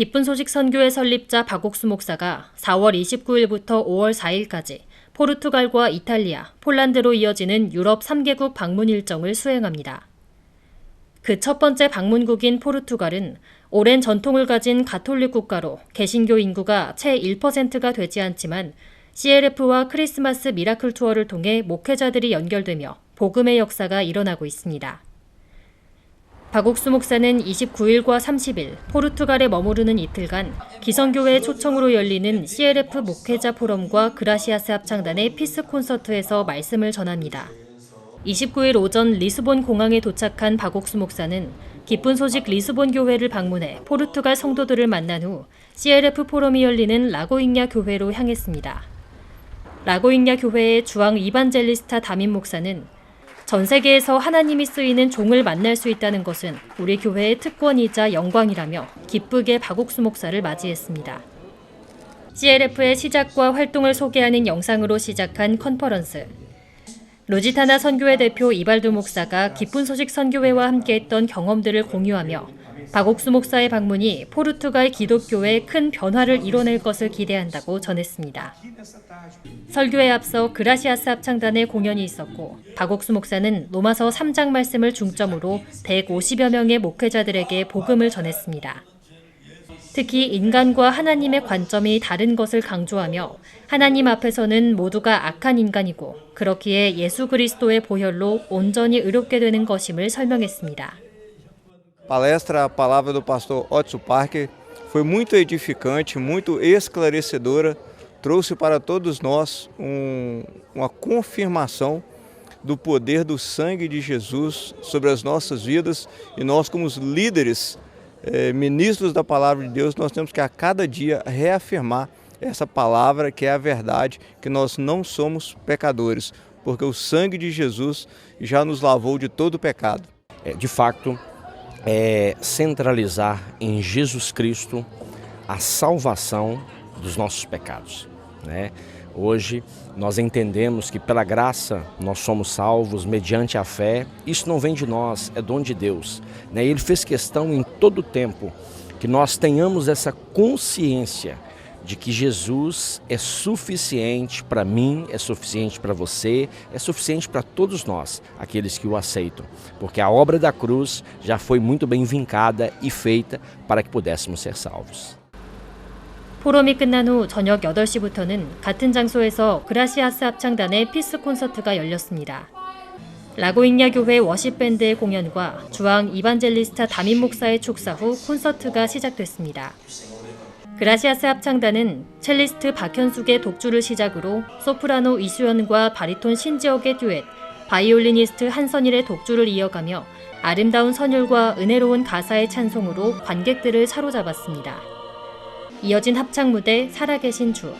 기쁜 소식 선교회 설립자 박옥수 목사가 4월 29일부터 5월 4일까지 포르투갈과 이탈리아, 폴란드로 이어지는 유럽 3개국 방문 일정을 수행합니다. 그 첫 번째 방문국인 포르투갈은 오랜 전통을 가진 가톨릭 국가로 개신교 인구가 채 1%가 되지 않지만 CLF와 크리스마스 미라클 투어를 통해 목회자들이 연결되며 복음의 역사가 일어나고 있습니다. 박옥수 목사는 29일과 30일 포르투갈에 머무르는 이틀간 기성교회 초청으로 열리는 CLF 목회자 포럼과 그라시아스 합창단의 피스 콘서트에서 말씀을 전합니다. 29일 오전 리스본 공항에 도착한 박옥수 목사는 기쁜 소식 리스본 교회를 방문해 포르투갈 성도들을 만난 후 CLF 포럼이 열리는 라고잉야 교회로 향했습니다. 라고잉야 교회의 주앙 이반젤리스타 담임 목사는 전 세계에서 하나님이 쓰이는 종을 만날 수 있다는 것은 우리 교회의 특권이자 영광이라며 기쁘게 박옥수 목사를 맞이했습니다. CLF의 시작과 활동을 소개하는 영상으로 시작한 컨퍼런스. 루지타나 선교회 대표 이발두 목사가 기쁜 소식 선교회와 함께했던 경험들을 공유하며 박옥수 목사의 방문이 포르투갈 기독교에 큰 변화를 이뤄낼 것을 기대한다고 전했습니다. 설교에 앞서 그라시아스 합창단의 공연이 있었고 박옥수 목사는 로마서 3장 말씀을 중점으로 150여 명의 목회자들에게 복음을 전했습니다. 특히 인간과 하나님의 관점이 다른 것을 강조하며 하나님 앞에서는 모두가 악한 인간이고 그렇기에 예수 그리스도의 보혈로 온전히 의롭게 되는 것임을 설명했습니다. Palestra, a palavra do pastor Otto Parker foi muito edificante, muito esclarecedora, trouxe para todos nós um, uma confirmação do poder do sangue de Jesus sobre as nossas vidas e nós, como os líderes, eh, ministros da palavra de Deus, nós temos que a cada dia reafirmar essa palavra que é a verdade, que nós não somos pecadores, porque o sangue de Jesus já nos lavou de todo pecado. É, de facto, é centralizar em Jesus Cristo a salvação dos nossos pecados. Né? Hoje nós entendemos que pela graça nós somos salvos mediante a fé. Isso não vem de nós, é dom de Deus. Né? Ele fez questão em todo o tempo que nós tenhamos essa consciência de que Jesus é suficiente para mim, é suficiente para você, é suficiente para todos nós, aqueles que o aceitam, porque a obra da cruz já foi muito bem vincada e feita para que pudéssemos ser salvos. 포럼이 끝난 후 저녁 8시부터는 같은 장소에서 그라시아스 합창단의 피스 콘서트가 열렸습니다. 라고잉야 교회 워십 밴드의 공연과 주앙 이반젤리스타 담임 목사의 축사 후 콘서트가 시작됐습니다. 그라시아스 합창단은 첼리스트 박현숙의 독주를 시작으로 소프라노 이수연과 바리톤 신지옥의 듀엣, 바이올리니스트 한선일의 독주를 이어가며 아름다운 선율과 은혜로운 가사의 찬송으로 관객들을 사로잡았습니다. 이어진 합창 무대 살아계신 주,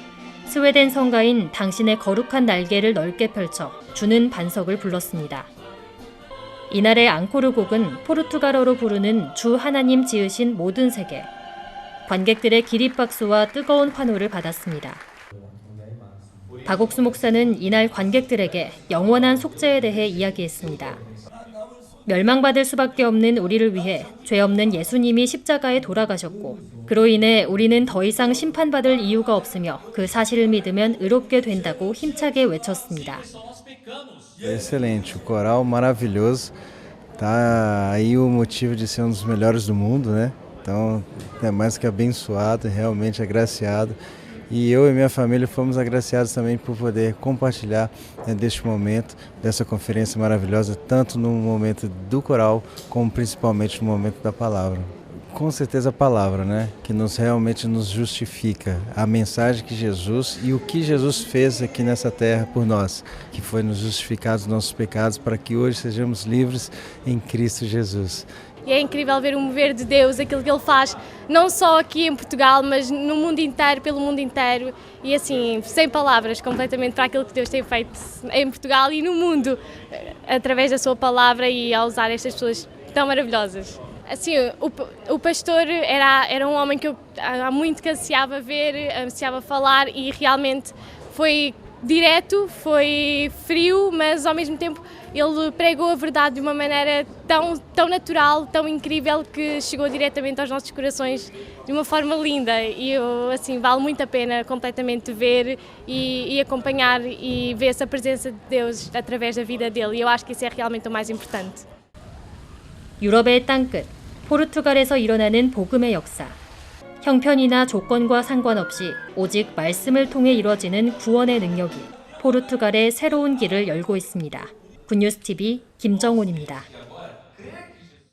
스웨덴 성가인 당신의 거룩한 날개를 넓게 펼쳐 주는 반석을 불렀습니다. 이날의 앙코르 곡은 포르투갈어로 부르는 주 하나님 지으신 모든 세계, 관객들의 기립박수와 뜨거운 환호를 받았습니다. 박옥수 목사는 이날 관객들에게 영원한 속죄에 대해 이야기했습니다. 멸망받을 수밖에 없는 우리를 위해 죄 없는 예수님이 십자가에 돌아가셨고, 그로 인해 우리는 더 이상 심판받을 이유가 없으며 그 사실을 믿으면 의롭게 된다고 힘차게 외쳤습니다. Excelente, o coral maravilhoso. Tá aí o motivo de ser um dos melhores do mundo, né? Então é mais que abençoado, realmente agraciado. E eu e minha família fomos agraciados também por poder compartilhar né, deste momento, dessa conferência maravilhosa, tanto no momento do coral, como principalmente no momento da palavra. Com certeza a palavra, né? Que nos realmente nos justifica a mensagem que Jesus e o que Jesus fez aqui nessa terra por nós, que foi nos justificar dos nossos pecados para que hoje sejamos livres em Cristo Jesus. E é incrível ver o mover de Deus, aquilo que Ele faz, não só aqui em Portugal, mas no mundo inteiro, pelo mundo inteiro. E assim, sem palavras, completamente para aquilo que Deus tem feito em Portugal e no mundo, através da Sua palavra e a usar estas pessoas tão maravilhosas. Assim, o, o pastor era, era um homem que eu há muito que ansiava ver, ansiava falar e realmente foi direto, foi frio, mas ao mesmo tempo ele pregou a verdade de uma maneira tão, tão natural, tão incrível que chegou diretamente aos nossos corações de uma forma linda e eu, assim vale muito a pena completamente ver e, e acompanhar e ver essa presença de Deus através da vida dele e eu acho que isso é realmente o mais importante. 유럽의 땅끝, 포르투갈에서 일어나는 복음의 역사. 형편이나 조건과 상관없이 오직 말씀을 통해 이뤄지는 구원의 능력이 포르투갈의 새로운 길을 열고 있습니다. 굿뉴스 TV 김정훈입니다.